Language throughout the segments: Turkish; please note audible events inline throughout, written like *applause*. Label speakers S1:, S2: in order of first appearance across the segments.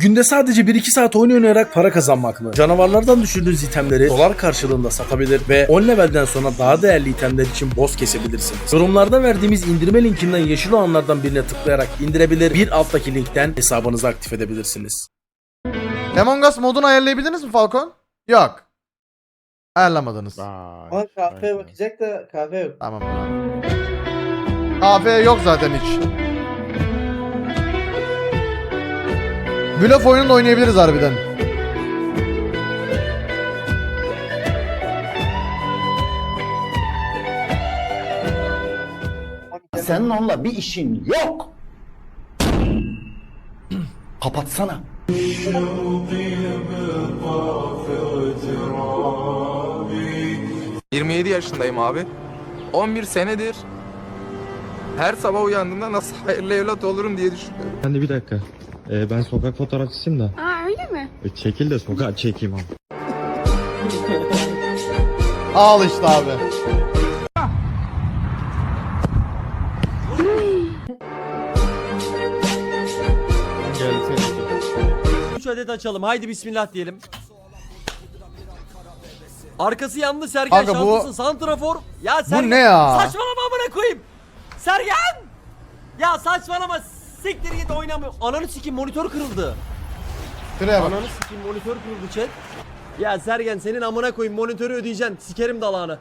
S1: Günde sadece 1-2 saat oyun oynayarak para kazanmak mı? Canavarlardan düşürdüğünüz itemleri dolar karşılığında satabilir ve 10 levelden sonra daha değerli itemler için boss kesebilirsiniz. Yorumlarda verdiğimiz indirme linkinden yeşil olanlardan birine tıklayarak indirebilir, bir alttaki linkten hesabınızı aktif edebilirsiniz.
S2: Among Us modunu ayarlayabildiniz mi Falcon? Yok. Ayarlamadınız.
S3: Ama kahveye bakacak da kahve yok.
S2: Tamam. AF yok zaten hiç. Bluff oyununu da oynayabiliriz harbiden.
S4: Senin onunla bir işin yok. Kapatsana.
S5: 27 yaşındayım abi. 11 senedir her sabah uyandığımda nasıl hayırlı evlat olurum diye düşünüyorum.
S6: Ben de bir dakika. Ee, ben sokak fotoğrafçısıyım da.
S7: Aa öyle mi?
S6: E, Çekil de sokağa çekeyim abi. *laughs*
S2: Al işte abi.
S8: Üç adet açalım. Haydi bismillah diyelim. Arkası yandı Sergen
S2: Kanka bu-
S8: şanslısın. Santrafor. Ya Sergen.
S2: ne ya?
S8: Saçmalama amına koyayım. Sergen. Ya saçmalama. Siktir git oynamıyor. Ananı sikeyim monitör kırıldı.
S2: Şuraya bak.
S8: Ananı sikeyim monitör kırıldı chat. Ya Sergen senin amına koyayım monitörü ödeyeceksin. Sikerim dalağını.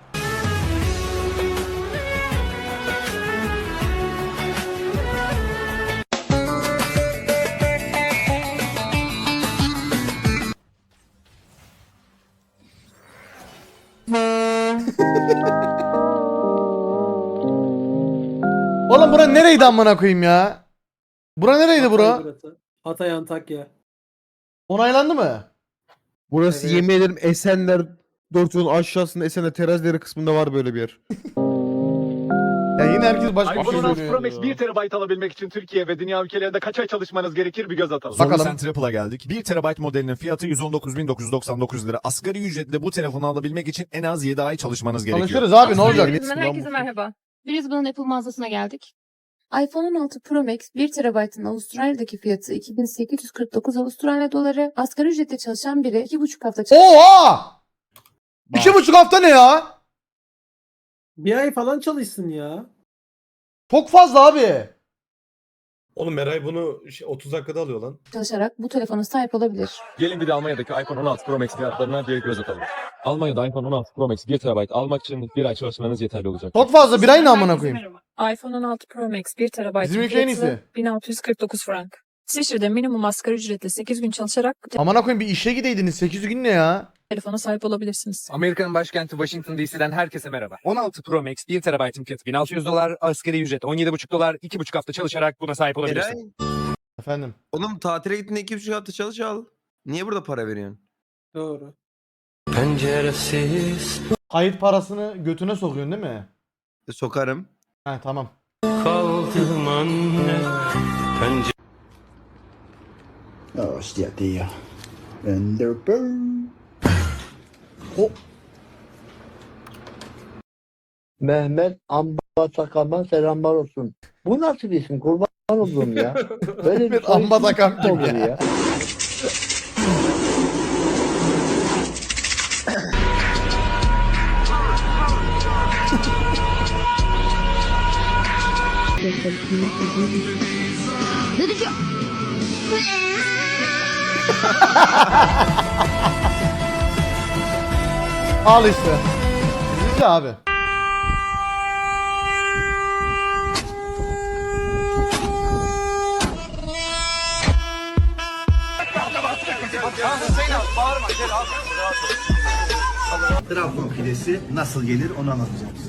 S2: Oğlum bura nereydi amına koyayım ya? Bura nereydi bura?
S3: Hatay Antakya.
S2: Onaylandı mı?
S9: Burası yemin ederim Esenler dört yolun aşağısında Esenler terazleri kısmında var böyle bir yer.
S2: Ya yine herkes başka bir şey
S10: iPhone 16
S2: söylüyor.
S10: Pro Max 1 TB alabilmek için Türkiye ve dünya ülkelerinde kaç ay çalışmanız gerekir bir göz atalım.
S2: Bakalım.
S11: Bakalım. Triple'a geldik. 1 TB modelinin fiyatı 119.999 lira. Asgari ücretle bu telefonu alabilmek için en az 7 ay çalışmanız gerekiyor.
S2: Çalışırız abi ne olacak?
S7: Herkese, herkese merhaba. Brisbane Apple mağazasına geldik. iPhone 16 Pro Max 1 TB'ın Avustralya'daki fiyatı 2849 Avustralya doları. Asgari ücretle çalışan biri 2,5 hafta
S2: Oha! İki buçuk hafta ne ya?
S3: Bir ay falan çalışsın ya.
S2: Çok fazla abi.
S9: Oğlum Meray bunu 30 dakikada alıyor lan.
S7: çalışarak bu telefona sahip olabilir.
S10: Gelin bir de Almanya'daki iPhone 16 Pro Max fiyatlarına bir göz atalım. Almanya'da iPhone 16 Pro Max 1 TB almak için bir ay çalışmanız yeterli olacak.
S2: Çok fazla bir ay ne amına koyayım?
S7: iPhone 16 Pro Max 1 TB
S2: Bizim ülke en iyisi.
S7: 1649 frank. İsviçre'de minimum asgari ücretle 8 gün çalışarak
S2: Amına koyayım bir işe gideydiniz 8 gün ne ya?
S7: telefona sahip olabilirsiniz.
S5: Amerika'nın başkenti Washington DC'den herkese merhaba. 16 Pro Max 1 TB'ın fiyatı 1600 dolar, asgari ücret 17,5 dolar, 2,5 hafta çalışarak buna sahip olabilirsin.
S2: Efendim.
S9: Oğlum tatile gittiğinde 2,5 hafta çalış al. Niye burada para veriyorsun?
S3: Doğru.
S2: Kayıt parasını götüne sokuyorsun değil mi?
S9: E, sokarım.
S2: He tamam.
S4: Hostia, tío. Vanderbilt. Mehmet Amba Sakal'dan selamlar olsun. Bu nasıl bir isim? Kurban olduğum ya. *laughs* Böyle bir
S2: Mehmet Amba
S4: nasıl
S2: kim
S4: olur
S2: ya?
S4: Ya?
S2: Al işte. Üzücü abi.
S4: Trabzon pidesi nasıl gelir onu anlatacağım size.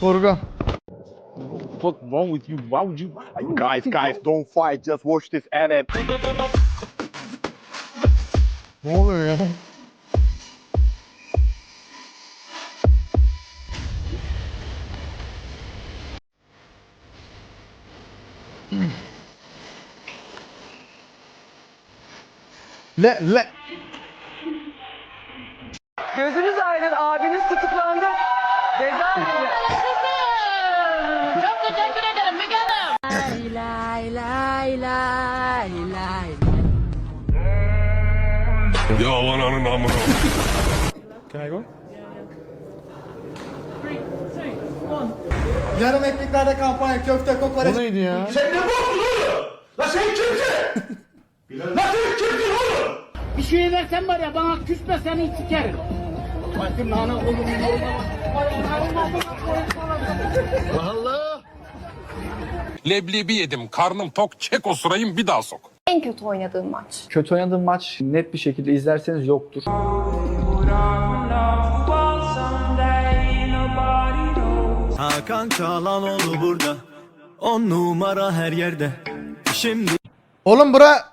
S2: Kurgu.
S12: fuck wrong with you? Why would you? Guys, guys, don't fight. Just watch this anime.
S2: Ne oluyor ya? Le le
S10: Gözünüz aydın abiniz tutuklandı. Ceza
S13: Çok teşekkür ederim Müge
S10: Lay lay lay lay.
S14: Yarım ekmeklerde kampanya köfte kokoreç.
S2: o neydi ya? *laughs*
S15: Bir şey versen var ya bana küsme seni sikerim. Ana oğlum.
S12: Leblebi yedim. Karnım tok. Çek o sırayım bir daha sok.
S13: En kötü oynadığın maç.
S16: Kötü oynadığım maç net bir şekilde izlerseniz yoktur.
S10: Hakan Çalanoğlu burada. On numara her yerde. Şimdi
S2: Oğlum bura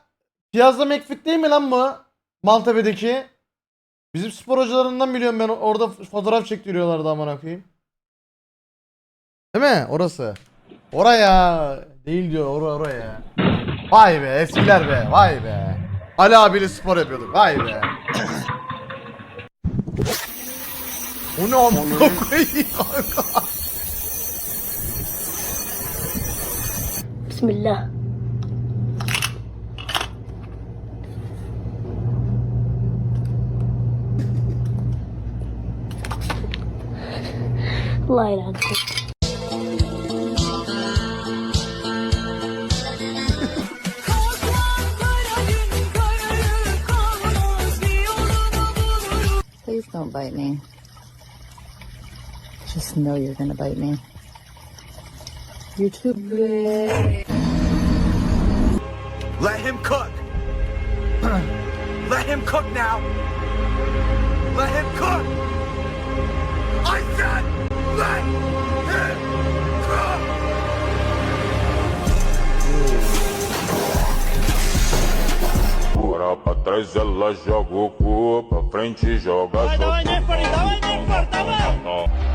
S2: Piyazda McFit değil mi lan bu? Maltepe'deki. Bizim spor hocalarından biliyorum ben orada fotoğraf çektiriyorlardı amına koyayım. Değil mi? Orası. Oraya değil diyor ora oraya. Vay be eskiler be vay be. Ali abiyle spor yapıyorduk vay be. O ne amına koyayım kanka.
S13: Bismillah. Layla. Please don't bite me. Just know you're gonna bite me. You're too big.
S10: let him cook. *clears throat* let him cook now. Let him cook. I said
S12: Ora pra trás ela joga o cu, pra frente joga.
S10: Vai, vai, vai, vai,
S14: vai, vai, vai,
S10: vai, vai.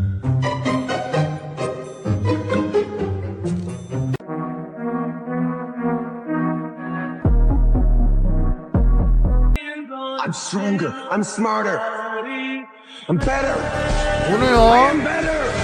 S12: I'm smarter. I'm better.
S2: Bu ne ya?
S12: Yeter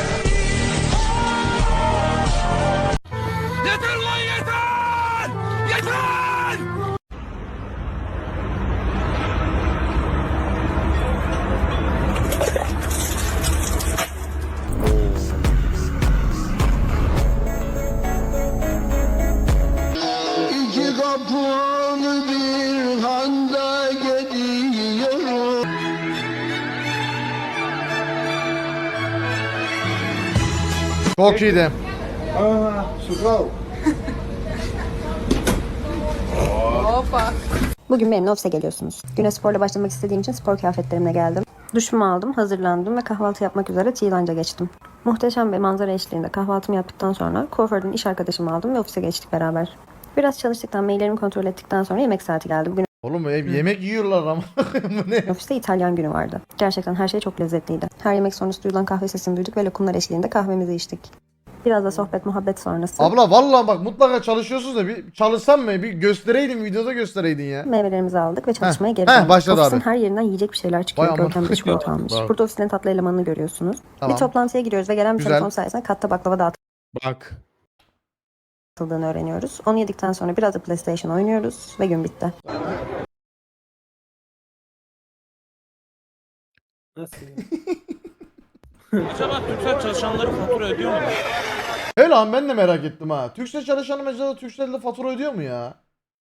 S2: Çok iyiydi.
S13: Bugün benimle ofise geliyorsunuz. Güne sporla başlamak istediğim için spor kıyafetlerimle geldim. Duşumu aldım, hazırlandım ve kahvaltı yapmak üzere T-Line'ca geçtim. Muhteşem bir manzara eşliğinde kahvaltımı yaptıktan sonra kuaförden iş arkadaşımı aldım ve ofise geçtik beraber. Biraz çalıştıktan, maillerimi kontrol ettikten sonra yemek saati geldi. Bugün
S2: Oğlum hep yemek yiyorlar ama. *laughs* Bu ne?
S13: ofiste İtalyan günü vardı. Gerçekten her şey çok lezzetliydi. Her yemek sonrası duyulan kahve sesini duyduk ve lokumlar eşliğinde kahvemizi içtik. Biraz da sohbet muhabbet sonrası.
S2: Abla vallahi bak mutlaka çalışıyorsunuz da bir çalışsan mı bir göstereydin videoda göstereydin ya.
S13: Meyvelerimizi aldık ve çalışmaya geri
S2: heh,
S13: döndük.
S2: başladı
S13: Ofisin
S2: abi.
S13: her yerinden yiyecek bir şeyler çıkıyor.
S2: Aman.
S13: Görkem de çikolata almış.
S2: Bravo.
S13: Burada ofisin en tatlı elemanını görüyorsunuz.
S2: Tamam.
S13: Bir toplantıya giriyoruz ve gelen bir
S2: Güzel.
S13: telefon sayesinde katta baklava dağıtıyoruz.
S9: Bak.
S13: Atıldığını öğreniyoruz. Onu yedikten sonra biraz da PlayStation oynuyoruz ve gün bitti. *laughs*
S8: Nasıl ya? Acaba Türksel çalışanları fatura ödüyor mu?
S2: He lan ben de merak ettim ha. Türkcell çalışanı mesela Türkcell'de fatura ödüyor mu ya?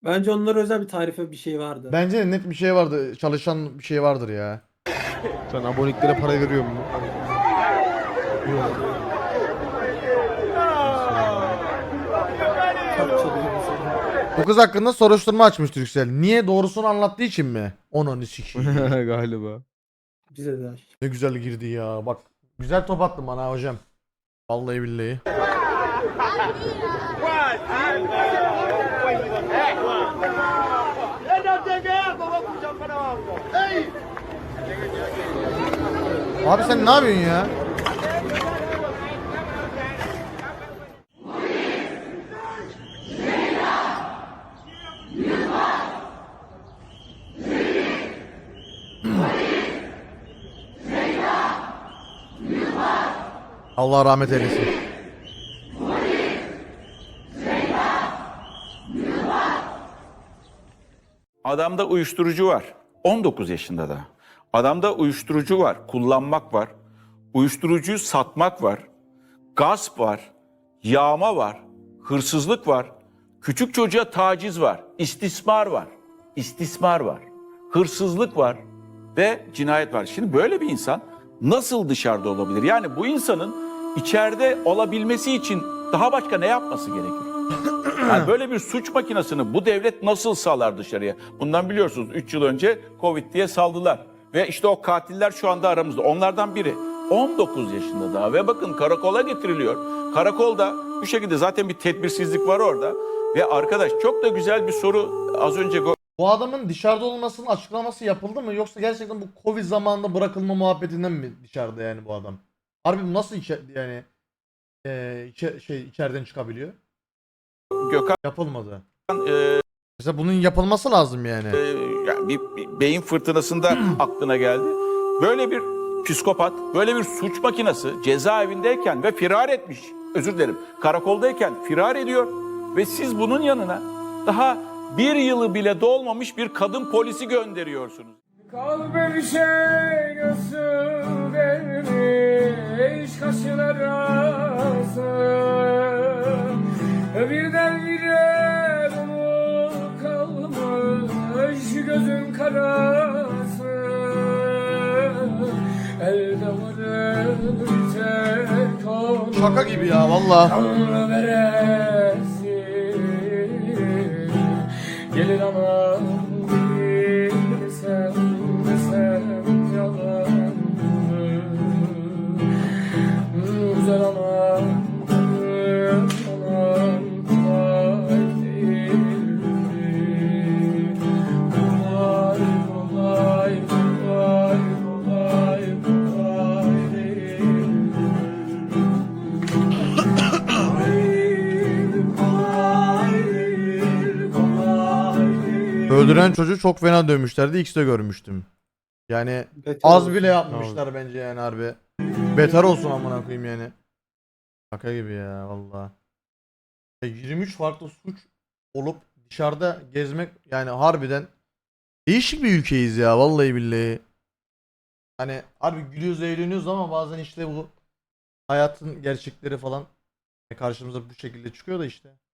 S8: Bence onlara özel bir tarife bir şey vardı.
S2: Bence de net bir şey vardı. Çalışan bir şey vardır ya.
S9: Sen aboneliklere para veriyor mu?
S8: Çok çalıyor mesela.
S2: Bu kız hakkında soruşturma açmış Türkcell. Niye doğrusunu anlattığı için mi? Onu sikeyim. *laughs*
S9: Galiba.
S8: Aç.
S2: ne güzel girdi ya. Bak güzel top attın bana hocam. Vallahi billahi. Abi sen ne yapıyorsun ya? Allah rahmet eylesin.
S17: Adamda uyuşturucu var. 19 yaşında da. Adamda uyuşturucu var. Kullanmak var. Uyuşturucuyu satmak var. Gasp var. Yağma var. Hırsızlık var. Küçük çocuğa taciz var. istismar var. İstismar var. Hırsızlık var. Ve cinayet var. Şimdi böyle bir insan nasıl dışarıda olabilir? Yani bu insanın içeride olabilmesi için daha başka ne yapması gerekiyor? *clears throat* Yani böyle bir suç makinesini bu devlet nasıl salar dışarıya? Bundan biliyorsunuz 3 yıl önce Covid diye saldılar. Ve işte o katiller şu anda aramızda. Onlardan biri 19 yaşında daha ve bakın karakola getiriliyor. Karakolda bu şekilde zaten bir tedbirsizlik var orada. Ve arkadaş çok da güzel bir soru az önce
S2: Bu adamın dışarıda olmasının açıklaması yapıldı mı yoksa gerçekten bu Covid zamanında bırakılma muhabbetinden mi dışarıda yani bu adam? Harbi bu nasıl içe, yani eee, içe- şey içeriden çıkabiliyor?
S17: Gökhan
S2: Yapılmadı.
S17: e,
S2: Mesela bunun yapılması lazım yani.
S17: e, yani bir, bir beyin fırtınasında *clears throat* aklına geldi. Böyle bir psikopat, böyle bir suç makinesi cezaevindeyken ve firar etmiş. Özür dilerim. Karakoldayken firar ediyor ve siz bunun yanına daha bir yılı bile dolmamış bir kadın polisi gönderiyorsunuz.
S18: Kalbe bir şey nasıl vermiş kaşlar arası Birden bire dolu kalmış gözün karası. Elde tek olur
S2: Şaka gibi ya valla. Öldüren çocuğu çok fena dövmüşlerdi. X'de görmüştüm. Yani az bile yapmışlar bence yani harbi. Beter olsun amına koyayım yani. Şaka gibi ya valla. Ya 23 farklı suç olup dışarıda gezmek yani harbiden değişik bir ülkeyiz ya vallahi billahi. Hani harbi gülüyoruz eğleniyoruz ama bazen işte bu hayatın gerçekleri falan karşımıza bu şekilde çıkıyor da işte.